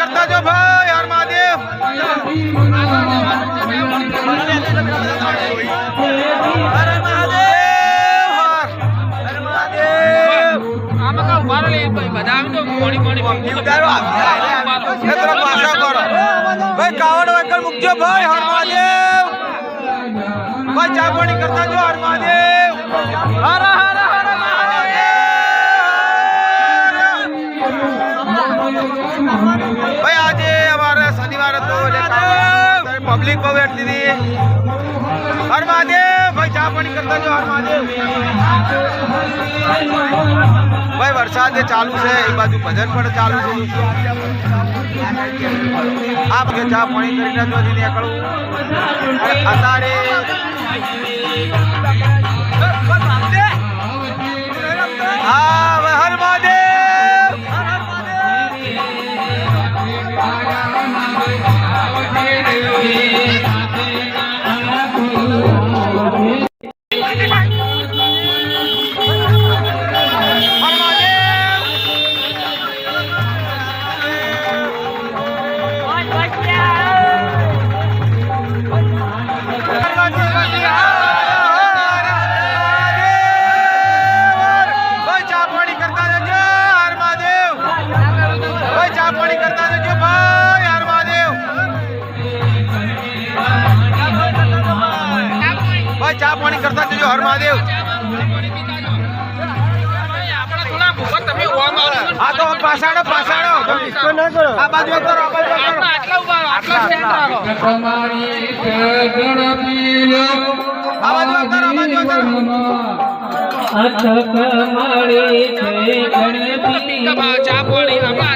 કરતા જો ભાઈ હર મહાદેવ. હર મહાદેવ હર મહાદેવ. આમાં કા ઉભારો લે બધા આવી તો મોડી મોડી ઉતારો. એટલે પાછા કરો. ભાઈ કાવડ વાકર મુકજો ભાઈ હર મહાદેવ. ભાઈ ચા પાણી કરતા જો હર મહાદેવ. હર હર. પબ્લિક બહુ એટલી હતી. હર મહાદેવ, ભાઈ ચા પાણી કરતા જો હર મહાદેવ. ભાઈ, વરસાદ ચાલુ છે, એ બાજુ ભજન પણ ચાલુ છે. આ કે ચા પાણી કરીને જો હજી નીકળવું અત્યારે હા હર મહાદેવ. પાણી કરતા જજો હર મહાદેવ હા તો પાછાડો પાછાડો આ બાજુ કરો, આ બાજુ કરો. તમારી ગણપીઓ આ બાજુ કરો, આ બાજુ કરો. અથક મારી છે ગણપી અરે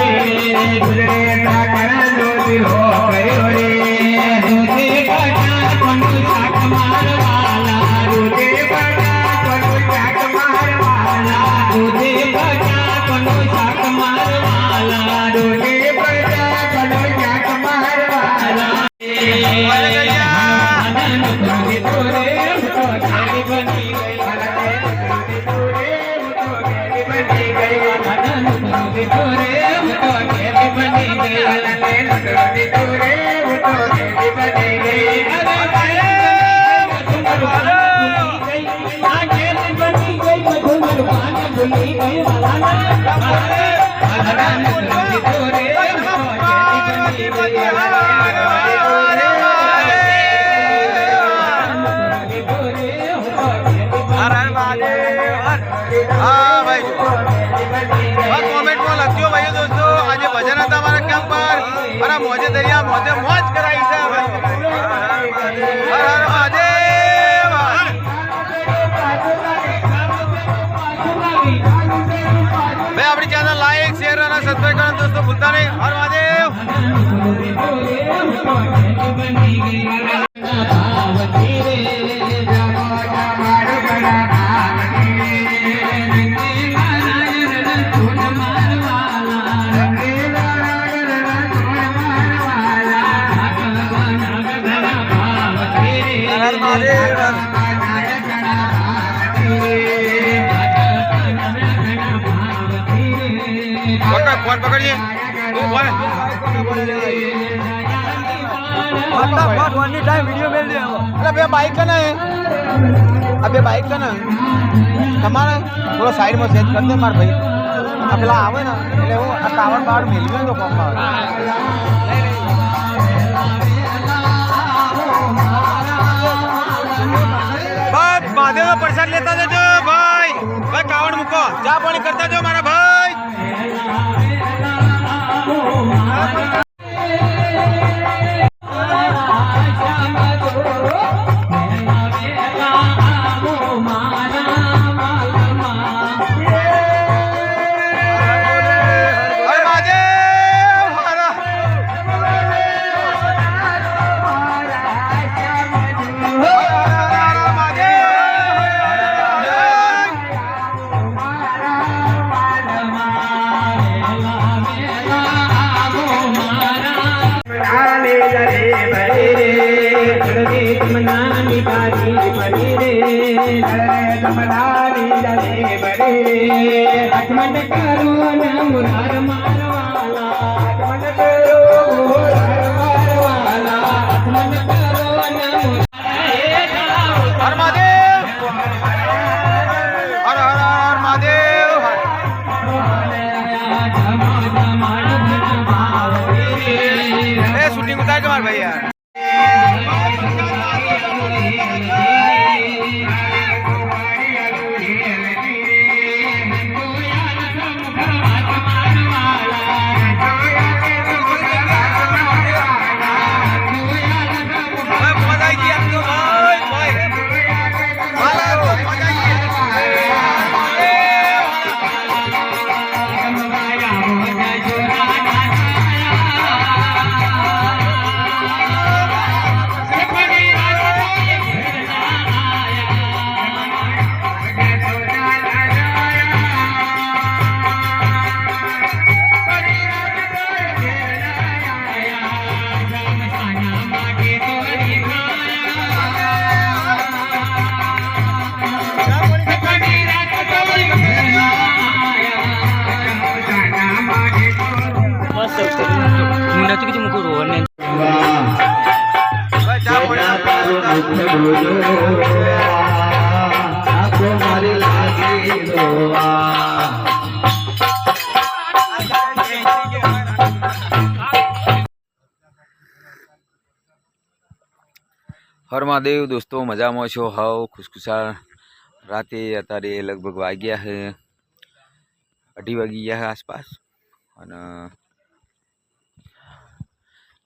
હા મોજે દરિયા મોજે મોજ કરાઈ કરવાનું દોસ્તો ભૂલતા નહીં હર મહાદેવ ફટાફટ બે બાઈક કને આ બે બાઈક કને તમારે થોડો સાઈડમાં સેટ કરી દે માર ભાઈ આ પેલા આવે ને એટલે હું આ કાવડ બાવડ મેળવી તો ભાઈ મહાદેવનો પ્રસાદ લેતા જજો, ભાઈ. ભાઈ, કાવડ મૂકો. ચા પાણી કરતા જો મારા ભાઈ. આચમન કરો ને ભાઈ, ચા પાણી. હર હરમાદેવ દોસ્તો મજામાં છો? હાવ ખુશખુશાલ. રાતે અત્યારે લગભગ વાગ્યા છે. અઢી વાગી ગયા આસપાસ. અને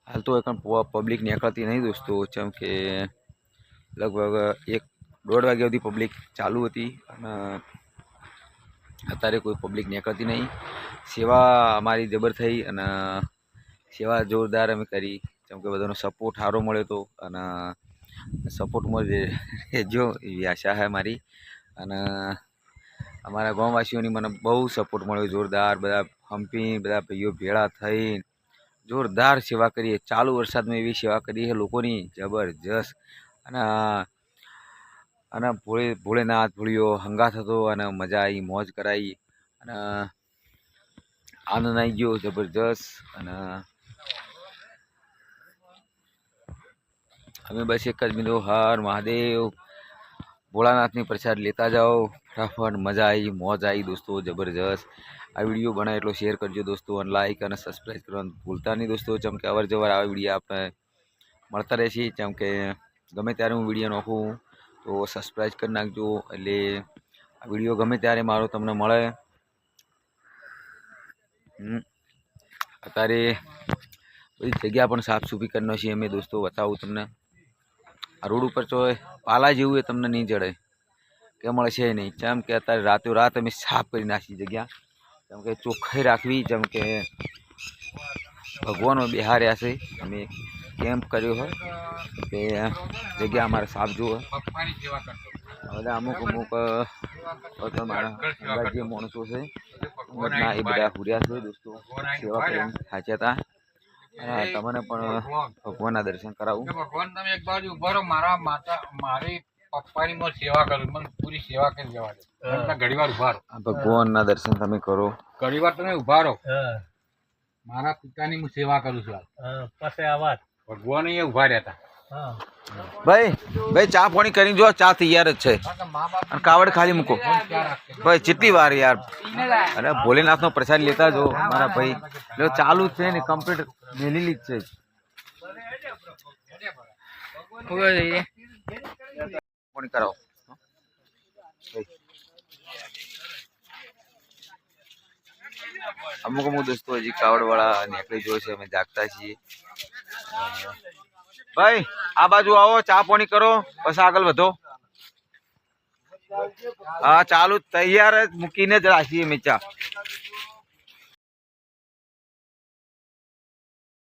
હાલ તો એકણ પબ્લિક નીકળતી નહીં દોસ્તો. જેમ કે લગભગ એક દોઢ વાગ્યા સુધી પબ્લિક ચાલુ હતી અને અત્યારે કોઈ પબ્લિક નીકળતી નહીં. સેવા અમારી જબર થઈ અને સેવા જોરદાર અમે કરી. જેમ કે બધાનો સપોર્ટ સારો મળ્યો હતો અને સપોર્ટ મળે જો એવી આશા છે મારી અને અમારા ગામવાસીઓની મને બહુ સપોર્ટ મળ્યો. જોરદાર બધા હંપી બધા ભાઈઓ ભેળા થઈ જોરદાર સેવા કરીએ, ચાલુ વરસાદમાં એવી સેવા કરી છે લોકોની જબરજસ્ત. અને અને ભોળે, ભોળેનાથ ભૂળ્યો હંગાથ હતો અને મજા આવી, મોજ કરાવી અને આનંદ આવી ગયો, જબરજસ્ત. અને અમે બસ એક જ બિંદુ હર મહાદેવ. ભોળાનાથની પ્રસાદ લેતા જાઓ. ફટાફટ મજા આવી, મોજ આવી દોસ્તો, જબરજસ્ત. આ વીડિયો બનાવે એટલો શેર કરજો દોસ્તો અને લાઇક અને સબસ્ક્રાઈબ કરવાનું ભૂલતા નહીં દોસ્તો. જેમ કે અવર જવર આવા વીડિયો આપણે મળતા રહેશે, જેમ કે ગમે ત્યારે હું વીડિયો નાખું, તો સબસ્ક્રાઈબ કરી નાખજો. એટલે આ વીડિયો ગમે ત્યારે મારો તમને મળે. અત્યારે બધી જગ્યા પણ સાફ સુફી કરી નાખી અમે દોસ્તો, બતાવું તમને. આ રોડ ઉપર તો પાલા જેવું એ તમને નહીં જડે કે મળશે નહીં. જેમ કે અત્યારે રાતો રાત અમે સાફ કરી નાખી જગ્યા. જેમ કે ચોખ્ખાઈ રાખવી, જેમ કે ભગવાનો બિહાર્યા છે. અમે કેમ્પ કર્યો હોય કે જગ્યા અમારે સાફ જુઓ બધા અમુક અમુક તમારા જે માણસો છે. ઉંમરના એ બધા હુર્યા છે, દોસ્તો. સેવા કરીને સાચ્યા હતા. તમને પણ ભગવાનના દર્શન કરાવું. ભગવાન તમે એક બાજુ ઊભો મારા માતા, મારી પપ્પાની મોર સેવા કરું મને પૂરી સેવા કરી જવા દે તમે ઘડી વાર ઊભા રહો. આ ભગવાનના દર્શન તમે કરો. ઘડી વાર તમે ઊભા રહો. મારા પિતાની હું સેવા કરું છું હાલ. પછી વાત. ભગવાન અહીંયા ઊભા રહેતા ભાઈ ભાઈ ચા પાણી કરીને જો ચા તૈયાર જ છે. અને કાવડ ખાલી મૂકો. ભાઈ જેટલી વાર યાર. અરે ભોલેનાથનો પ્રસાદ લેતા જો મારા ભાઈ. એટલે ચાલુ જ છે ને કમ્પ્લીટ મેલેલી જ છે. પાણી કરાવો? અમુક અમુક દોસ્તો હજી કાવડ વાળા નીકળી જોયો છે, અમે જાગતા છીએ. ભાઈ, આ બાજુ આવો, ચા પાણી કરો પછી આગળ વધો. હા, ચાલુ તૈયાર જ, મૂકીને જ રાખીએ અમે ચા.